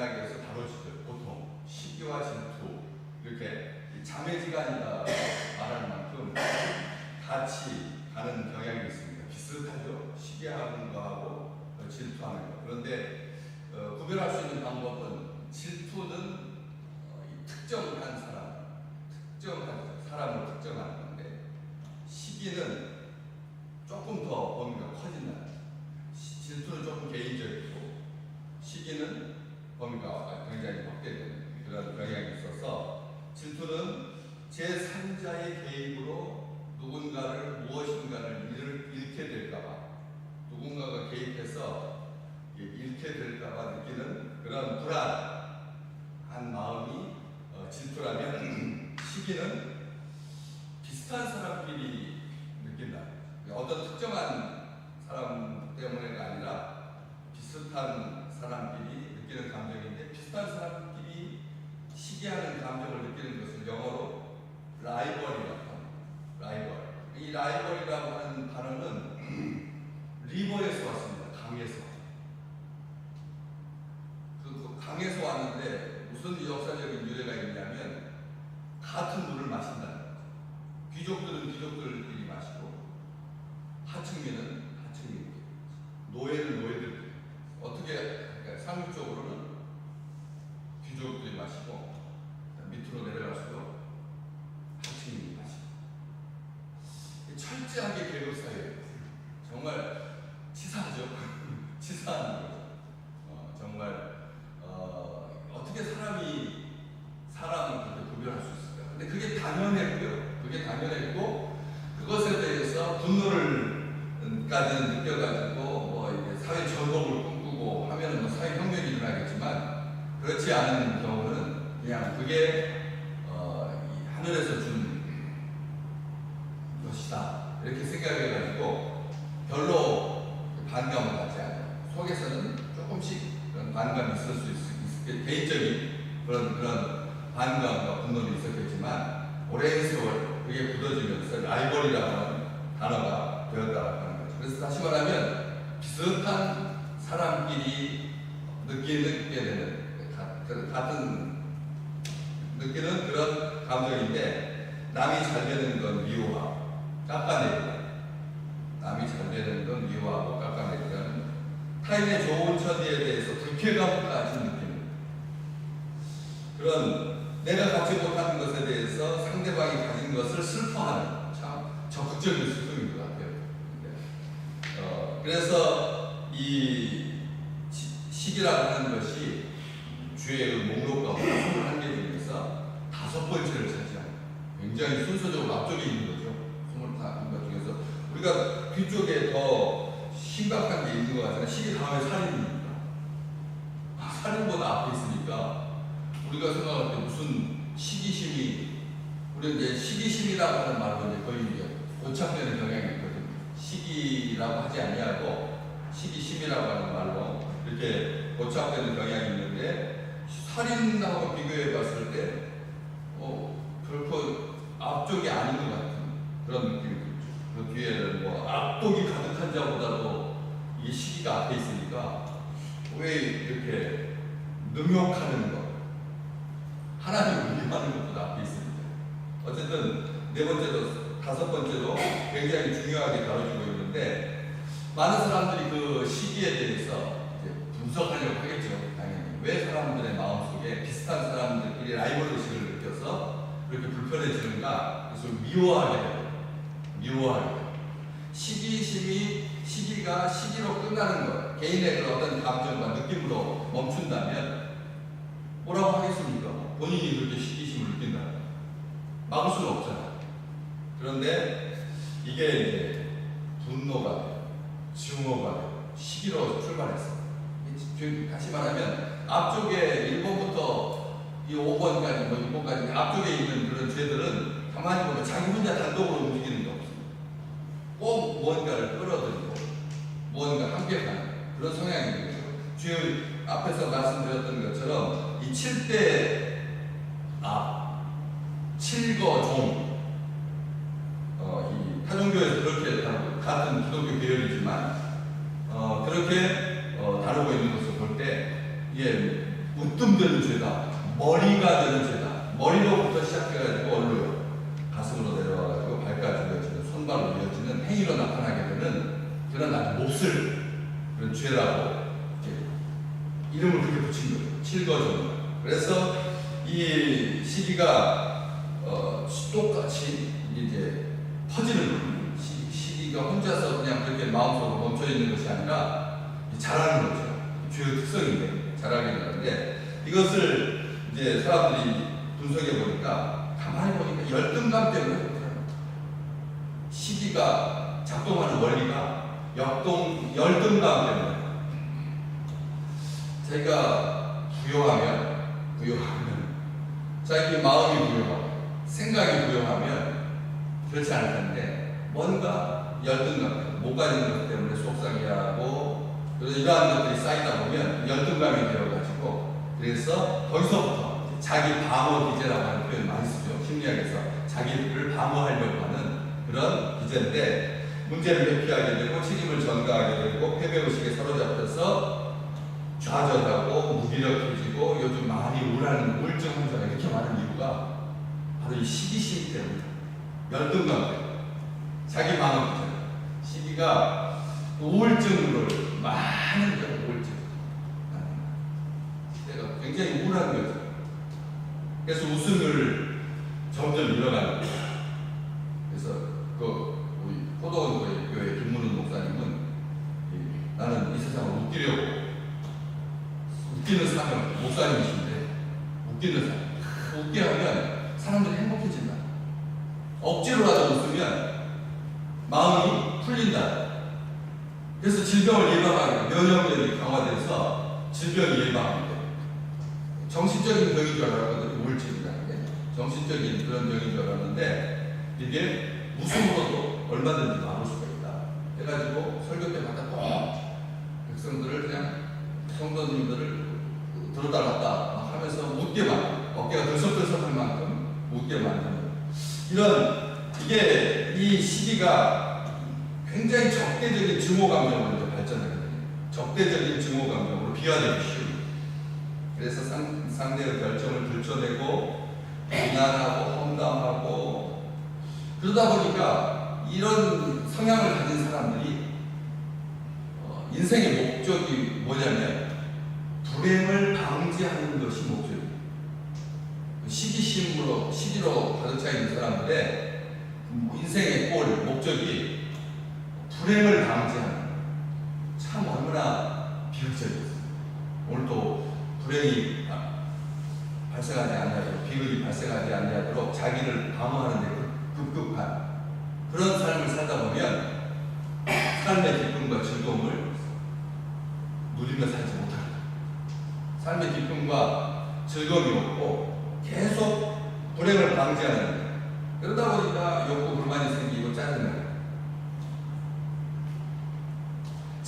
맥락에서 다뤄지죠. 보통 시기와 질투 이렇게 자매지간이다 말할 만큼 같이 가는 경향이 있습니다. 비슷하죠. 시기하는 거하고 어, 질투하는 거. 그런데 어, 구별할 수 있는 방법은 질투는 어, 이 특정한 사람, 특정한 사람을 특정하는 건데 시기는 조금 더 범위가 커진다. 시- 질투는 조금 개인적이고 시기는 범위가 굉장히 확대되는 그런 경향이 있어서 질투는 제3자의 개입으로 누군가를 무엇인가를 잃- 잃게 될까봐 누군가가 개입해서 잃게 될까봐 느끼는 그런 불안한 마음이 어, 질투라면 시기는 비슷한 사람끼리 느낀다. 어떤 특정한 사람 때문에가 아니라 비슷한 사람끼리 느끼는 감정인데 비슷한 사람끼리 시기하는 감정을 느끼는 것을 영어로 라이벌이라고 합니다. 라이벌. 이 라이벌이라고 하는 단어는 리버에서 왔습니다. 강에서. 그, 그 강에서 왔는데 무슨 역사적인 유래가 있냐면 같은 물을 마신다는 거죠. 귀족들은 귀족들끼리 마시고 하층민은 하층민끼리 노예는 노예들끼리 어떻게 그러니까 상류적으로는 귀족들이 마시고 밑으로 내려갈수록 하층민이 마시고 이 철저하게 계급 사회예요. 정말 치사하죠. 치사한 거죠. 어, 정말 어, 어떻게 사람이 사람을 그렇게 구별할 수 있을까? 근데 그게 당연했고요. 그게 당연했고 그것에 대해서 분노를 까지는 느껴가지고 뭐 이게 사회 전복을 꿈꾸고 하면은 뭐 사회 혁명이 일어나겠지만 그렇지 않은 경우는 그냥 그게 어, 이 하늘에서 준 것이다 이렇게 생각해가지고 별로 반감을 갖지 않아요. 속에서는 조금씩 그런 반감이 있을 수 있, 있 개인적인 그런 그런 반감과 분노는 있었겠지만 오랜 세월 그게 굳어지면서 라이벌이라는 단어가 되었다고 하는 거죠. 그래서 다시 말하면 비슷한 사람끼리 느끼게 되는 가- 그 같은 느끼는 그런 감정인데 남이 잘 되는 건 미워하고 깎아내리다. 남이 잘 되는 건 미워하고 깎아내리다는 타인의 좋은 처지에 대해서 불쾌감까지 느끼는 그런 내가 갖지 못하는 것에 대해서 상대방이 가진 것을 슬퍼하는 참 적극적인 슬픔인 것 같아요. 네. 어, 그래서 이 시- 시기라고 하는 것이 주의 그 목록 가운데 21개 중에서 다섯 번째를 차지합니다. 굉장히 순서적으로 앞쪽에 있는 거죠. 21개 중에서 우리가 뒤쪽에 더 심각한 게 있는 것 같잖아요. 시기 다음에 살인입니다. 아, 살인보다 앞에 있으니까 우리가 생각할 때 무슨 시기심이 우리 이제 시기심이라고 하는 말로 이제 거의 이제 고착되는 경향이 있거든요. 시기라고 하지 아니하고 시기심이라고 하는 말로 이렇게 고착되는 경향이 있는데 살인하고 비교해 봤을 때 어, 결코 앞쪽이 아닌 것 같은 그런 느낌이 들죠. 그 뒤에는 뭐 압독이 가득한 자보다도 이 시기가 앞에 있으니까 왜 이렇게 능욕하는 것 하나님을 위하는 것도 앞에 있습니다. 어쨌든 네 번째로 다섯 번째로 굉장히 중요하게 다뤄지고 있는데 많은 사람들이 그 시기에 대해서 분석하려고 하겠죠. 당연히 왜 사람들의 마음속에 비슷한 사람들끼리 라이벌 의식을 느껴서 그렇게 불편해지는가 그래서 미워하게 돼요. 미워하게 돼요. 시기심이 시기가 시기로 끝나는 것 개인의 그 어떤 감정과 느낌으로 멈춘다면 뭐라고 하겠습니까? 본인이 그렇게 시기심을 느낀다. 막을 수는 없잖아. 그런데 이게 이제 분노가. 증오가. 시기로 출발했어. 즉, 다시 말하면 앞쪽에 1번부터 이 5번까지, 뭐 6번까지 앞쪽에 있는 그런 죄들은 가만히 보면 자기 혼자 단독으로 움직이는 게 없습니다. 꼭 뭔가를 끌어들이고 타격하는 그런 성향인 거죠. 주요 앞에서 말씀드렸던 것처럼 이 7대 앞, 7거종 어, 이 타종교에서 그렇게 다루고 같은 기독교 계열이지만 어, 그렇게 어, 다루고 있는 것을 볼 때 이게 웃뜸되는 죄다, 머리가 되는 죄다, 머리로부터 시작해가지고 얼로요, 가슴으로 내려와가지고 발까지 이어지는 손발로 이어지는 행위로 나타나게 되는 그런 아주 몹쓸 그런 죄라고 이렇게 이름을 그렇게 붙인 거예요. 칠거종. 그래서 이 시기가 어, 똑같이 이제 퍼지는 거예요. 시, 시기가 혼자서 그냥 그렇게 마음속으로 멈춰 있는 것이 아니라 자라는 거죠. 주요 특성인데 자라게 되는데 이것을 이제 사람들이 분석해 보니까 가만히 보니까 열등감 때문에. 시기가 작동하는 원리가 역동 열등감 때문에 자기가 부여하면 부여하면 자기 마음이 부여하고 생각이 부여하면 그렇지 않을 텐데 뭔가 열등감 못 가진 것 때문에 속상해하고 그래서 이러한 것들이 쌓이다 보면 열등감이 되어가지고 그래서 거기서부터 자기 방어 기제라고 하는 표현 많이 쓰죠. 심리학에서 자기를 방어하려고 하는 그런 기제인데 문제를 회피하게 되고 책임을 전가하게 되고 패배의식에 사로잡혀서 좌절하고 무기력해지고 요즘 많이 우울한 우울증 환자가 이렇게 많은 이유가 바로 이 시기심 때문에 열등감 때문에. 자기 마음 시기가 우울증을 많은 경 우울증. 내가 굉장히 우울한 거죠. 그래서 웃음을 점점 잃어가는 거예요 그래서 그 우리 포도원 교회 김문훈 목사님은 이- 나는 이 세상을 웃기려고 웃기는 사람 목사님이신데 웃기는 사람 웃게 하면 사람들이 행복해진다 억지로라도 웃으면 마음이 풀린다 그래서 질병을 예방하게 면역력이 강화돼서 질병이 예방하게 돼 정신적인 병인 줄 알았거든요 우울증이라는 게. 정신적인 그런 병인 줄 알았는데 이게 웃음으로도 얼마든지 나올 수가 있다. 해가지고 설교 때마다 꼭 백성들을 그냥 성도님들을 막 하면서 웃게만 어깨가 들썩들썩할 만큼 웃게 만드는. 이런 이게 이 시기가 굉장히 적대적인 증오 감정으로 이제 발전하거든요. 적대적인 증오 감정으로 비화되기 쉬운. 그래서 상, 상대의 결정을 들춰내고 비난하고 험담하고 그러다 보니까 이런 성향을 가진 사람들이 어, 인생의 목적이 뭐냐면 불행을 방지하는 것이 목적이에요. 시기심으로 시기로 가득 차 있는 사람들의 인생의 골 목적이 불행을 방지하는 참 얼마나 비극적이었어요. 오늘도 불행이 발생하지 않아요. 비극이 발생하지 않도록 자기를 방어하는 데 급급한 그런 삶을 살다 보면 삶의 기쁨과 즐거움을 누리며 살지 못합니다. 삶의 기쁨과 즐거움이 없고 계속 불행을 방지하는 그러다 보니까 욕구 불만이 생기고 짜증나고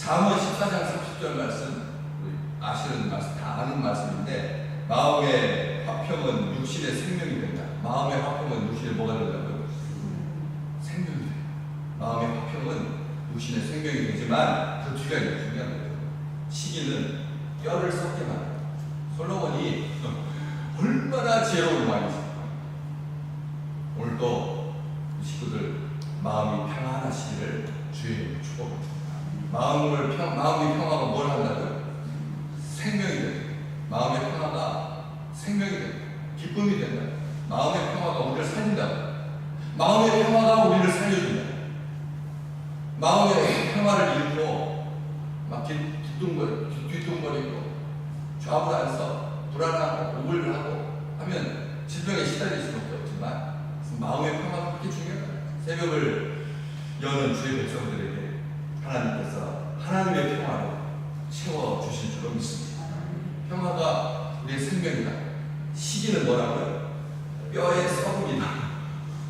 4월 14장 30절 말씀 아시는 말씀 다 아는 말씀인데 마음의 화평은 육신의 생명이 된다. 마음의 화평은 육신의 뭐가 된다고요? 생명이 돼요. 마음의 화평은 육신의 생명이 되지만 그 뒤가 이제 중요한 거예요. 시기는 뼈를 섞게 만다 솔로몬이 얼마나 지혜로운 왕이지. 오늘도 식구들 마음이 평안하시기를 주의 축복합니다. 마음을 평, 마음이 평화가 뭘 한다고요? 생명이 된다. 마음의 평화가 생명이 된다. 기쁨이 된다. 마음의 평화가 우리를 살린다. 마음의 평화가 우리를 살려준다. 마음의 평화를 잃고 막 뒤- 뒤뚱거리, 뒤뚱거리고 좌불 안서 불안하고 우울하고 하면 질병에 시달릴 수밖에 없지만 마음의 평화가 그렇게 중요하다. 새벽을 여는 주의 백성들에게 하나님께서 하나님의 평화로 채워 주실 줄로 믿습니다. 평화가 우리의 생명이다. 시기는 뭐라고요? 뼈의 썩음이다.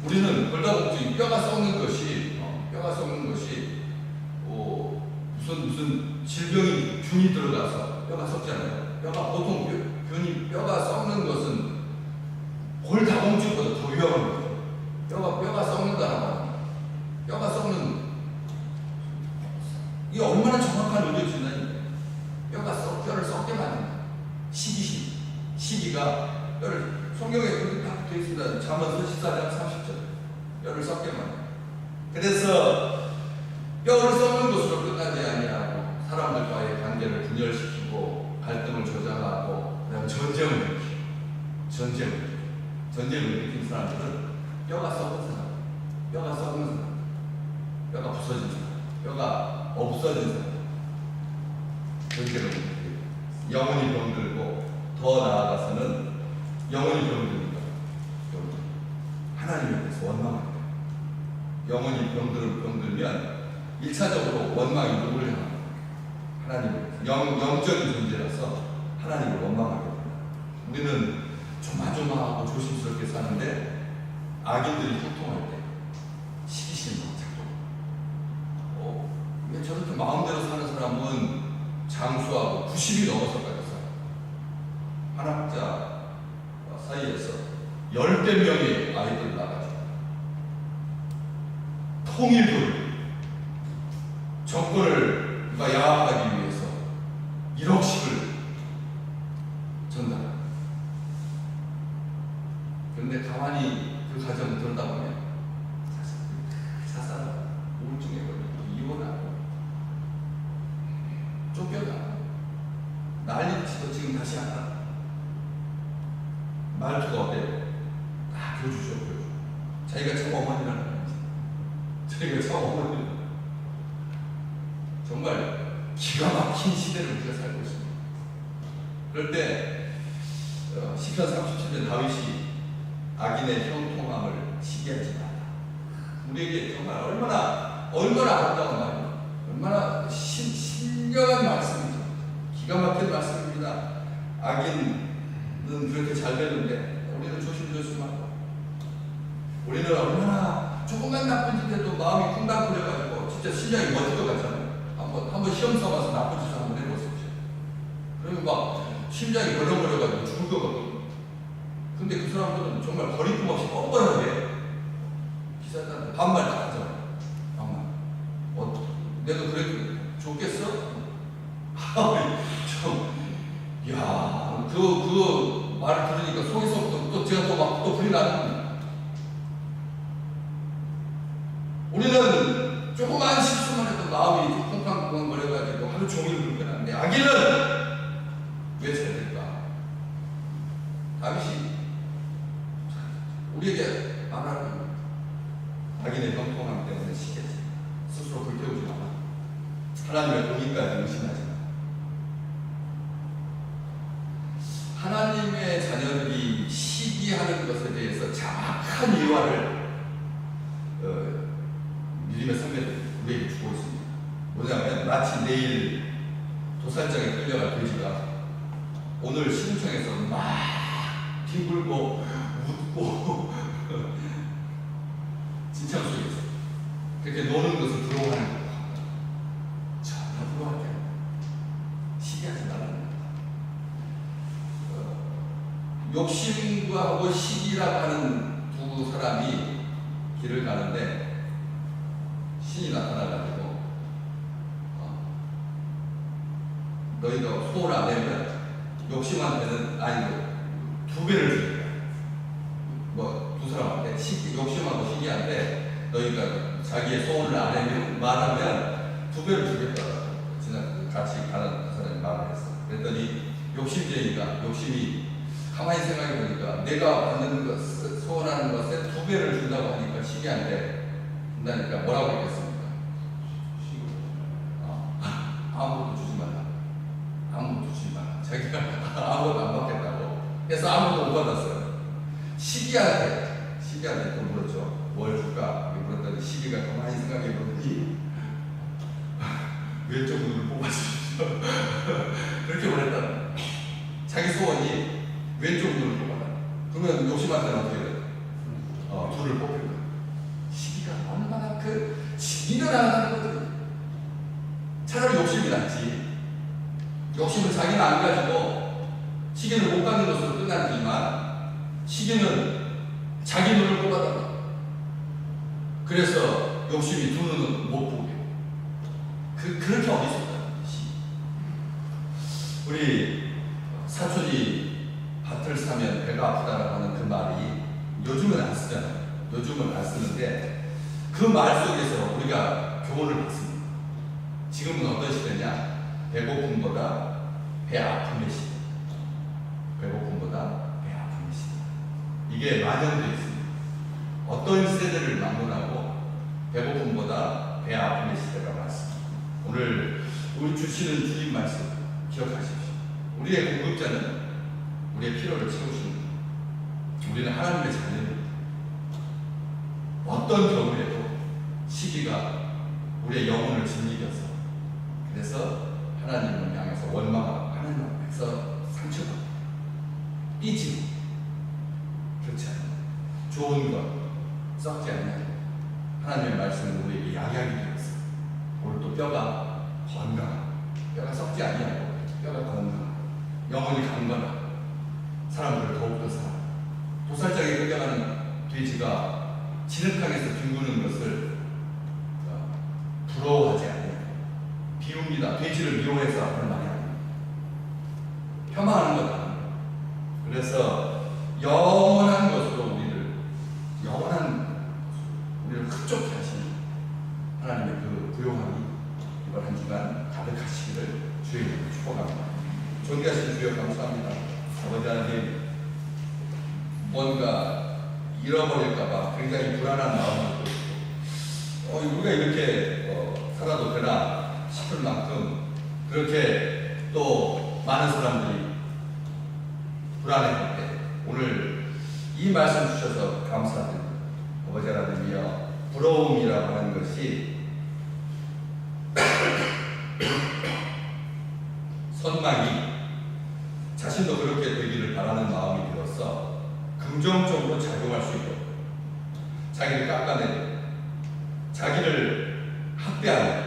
우리는 걸다복지 뼈가 썩는 것이 어, 뼈가 썩는 것이 어, 무슨 무슨 질병이 균이 들어가서 뼈가 썩잖아요. 뼈가 보통 뼈, 균이 뼈가 썩는 것은 골다공증보다 더 위험한 거죠. 뼈가 뼈가 썩는다는 말. 뼈가 썩는 이게 얼마나 정확한 의료 진단인데 뼈가 썩 뼈를 썩게 만든다. 시기시 시기가 뼈를 성경에 그렇게 딱 붙어 있습니다. 잠언서 14장 30절 뼈를 썩게 만든다. 그래서 뼈를 썩는 것으로 끝나지 아니하고 사람들과의 관계를 분열시키고 갈등을 조장하고 그다음 전쟁을 일으키고 전쟁을 전쟁을 일으킨 사람들은 뼈가 썩은 사람, 뼈가 썩은 사람, 뼈가 부서진 사람, 뼈가 없어진 사람 전쟁을 일으키고 영혼이 병들고 더 나아가서는 영혼이 병드니까 하나님에 대해서 원망합니다. 영혼이 병들, 병들면 1차적으로 원망이 누구를 향합니다. 하나님을 영, 영적인 존재라서 하나님을 원망하게 됩니다. 우리는 조마조마하고 조심스럽게 사는데 악인들이 형통할 때 시기심이 작동. 어, 왜 저렇게 마음대로 사는 사람은 장수하고 90이 넘어서까지 살아. 한학자 사이에서 열대 명의 아이들 나가지고 통일교를 정권을 누가 양압하기 위해서 1억씩을 전달. 그런데 가만히 그 과정을 들여다보면 자살, 우울증에 걸리고 이혼하고 쫓겨나고 난리치고 지금 다시 한다. 말투가 어때요? 다 교주죠, 교주. 자기가 참 어머니라는 거지. 자기가 참 어머니라는 정말 기가 막힌 시대를 우리가 살고 있습니다. 그럴 때 어, 시편 37편 다윗이 악인의 형통함을 시기하지 마라. 우리에게 정말 얼마나 얼마나 아름다운 말이에요. 얼마나 신, 신령한 말씀이죠. 기가 막힌 말씀입니다. 악인은 그렇게 잘 되는데 우리는 조심조심하고 우리는 얼마나 조금만 나쁜 짓 해도 마음이 쿵당거려가지고 진짜 심장이 멎을 것 같잖아요. 한번 한번 시험 삼아서 나쁜 짓을 한번 해보세요. 그러면 막 심장이 벌렁거려가지고 죽을 것 같거든요. 근데 그 사람들은 정말 거리낌 없이 뻔뻔하게 하잖아요. 반말. 어, 내가 그래도 좋겠어? 아, 좀, 야, 그, 그 말을 들으니까 속에서부터 또 제가 또 막 또 불이 나는 겁니다. 우리는 조그만 실수만 해도 마음이 쿵쾅쿵쾅거려가지고 하루 종일 불편한데 아기는 왜 잘 될까? 다윗이 우리에게 말하는 자기네 형통함 때문에 시겠지. 스스로 불태우지 마라. 하나님의 공의까지 의심하지 마. 하나님의 자녀들이 시기하는 것에 대해서 정확한 이유를 어, 믿음의 선배들 우리에게 주고 있습니다. 뭐냐면 마치 내일 도살장에 끌려갈 돼지가 오늘 시청에서 막 뒹굴고 웃고 진창 속에서 그렇게 노는 것을 부러워하는 거예요. 전혀 게 아니에요. 시기하지 말라는 겁니다. 어, 욕심과 시기라고 하는 두 사람이 길을 가는데 신이 나타나가지고 어, 너희가 소원 안 내면 욕심한테는 아니고 두 배를 주겠다. 뭐두 사람한테 욕심하고 시기한테 너희가 자기의 소원을 안 내면 말하면 두 배를 주겠다. 지난 같이 가는 그 사람이 말을 했어. 그랬더니 욕심쟁이가 욕심이 가만히 생각해 보니까 내가 받는 것, 소원하는 것에 두 배를 준다고 하니까 시기한테 준다니까 뭐라고 했겠습니까? 어, 아무것도 주지 말라. 아무것도 주지 말라. 자기가 아무것도 안 해서 아무것도 못 받았어요. 시기한테 시기한테 또 물었죠. 뭘 줄까? 물었더니 시기가 가만히 생각해 보더니 왼쪽 눈을 뽑아주십시오. 그렇게 거예요. 자기 소원이 왼쪽 눈을 뽑아라. 그러면 욕심한테는 어떻게 돼? 어, 둘을 뽑힐 거야. 시기가 얼마나 그 시기가 나가는 것들이 차라리 욕심이 낫지. 욕심은 자기는 안 가지고 시계는 못 가는 것으로 끝나지만 시계는 자기 눈을 뽑아달라. 그래서 욕심이 두 눈은 못 보게. 그, 그렇게 어리석다는 뜻이. 우리 사촌이 밭을 사면 배가 아프다라고 하는 그 말이 요즘은 안 쓰잖아요. 요즘은 안 쓰는데 그 말 속에서 우리가 교훈을 받습니다. 지금은 어떤 시대냐? 배고픔보다 배 아픔의 시대. 배고픔보다 배 아픔의 시대. 이게 만연되어 있습니다. 어떤 세대를 막론하고 배고픔보다 배 아픔의 시대가 많습니다. 오늘 우리 주시는 주님 말씀 기억하십시오. 우리의 공급자는 우리의 필요를 채우시는 분. 우리는 하나님의 자녀입니다. 어떤 경우에도 시기가 우리의 영혼을 짓이겨서 그래서 하나님을 향해서 원망하고 하나님 앞에서 상처받고 삐지고 그렇지 않아요. 좋은 것 썩지 않는 하나님의 말씀은 우리에게 약약이 되었어요. 오늘 또 뼈가 건강하고 뼈가 썩지 아니하고 뼈가 건강하고 영혼이 강건하고 사람들을 더욱더 사랑 도살장에 끌려가는 돼지가 진흙탕에서 뒹구는 것을 어, 부러워하지 않아요. 비웁니다. 돼지를 미워해서 하는 말이 아니에요. 폄하하는 것 아니에요. 그래서 영원한 것으로 우리를 영원한 우리를 흡족해 하시는 하나님의 그 부요함이 이번 한 주간 가득하시기를 주의 이름으로 축복합니다. 존귀하신 주여 감사합니다. 아버지 하나님 뭔가 잃어버릴까봐 굉장히 불안한 마음을 갖고 있고 어, 우리가 이렇게 어, 살아도 되나 싶을 만큼 그렇게 또 많은 사람들이 불안해할 때 오늘 이 말씀 주셔서 감사드립니다. 아버지 하나님이여 부러움이라고 하는 것이 선망이 자신도 그렇게 되기를 바라는 마음이 들어서 긍정적으로 작용할 수 있도록 자기를 깎아내고 자기를 학대하는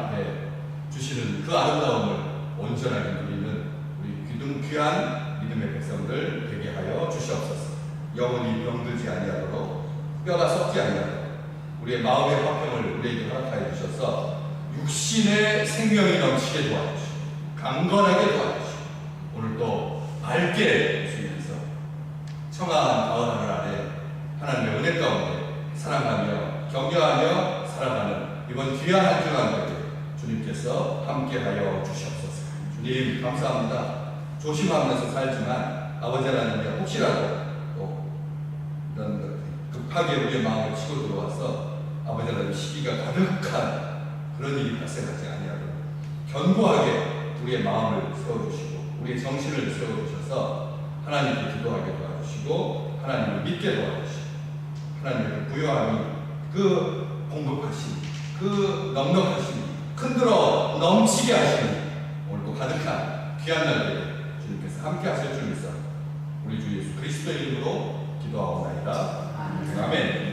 앞에 주시는 그 아름다움을 온전하게 누리는 우리 귀등 귀한 믿음의 백성들 되게 하여 주시옵소서. 영혼이 병들지 아니하도록 뼈가 썩지 아니하도록 우리의 마음의 화평을 우리에게 허락하여 주셔서 육신의 생명이 넘치게 도와주시고 강건하게 도와주시고 오늘 또 밝게 주시면서 청아한 가을 하늘 아래 하나님의 은혜 가운데 사랑하며 경외하며 살아가는 이번 귀한 한 주간 주님께서 함께하여 주시옵소서. 주님 감사합니다. 조심하면서 살지만 아버지 하나님께 혹시라도 또 이런 급하게 우리의 마음을 치고 들어와서 아버지 하나님 시기가 가득한 그런 일이 발생하지 아니하도록 견고하게 우리의 마음을 세워주시고 우리의 정신을 세워주셔서 하나님께 기도하게 도와주시고 하나님을 믿게 도와주시고 하나님의 그 부요함이 그 공급하심 그 넉넉하심이 흔들어 넘치게 하시는 오늘도 가득한 귀한 날들 주님께서 함께 하실 줄 믿사 우리 주 예수 그리스도의 이름으로 기도하고나이다 아멘. 아멘.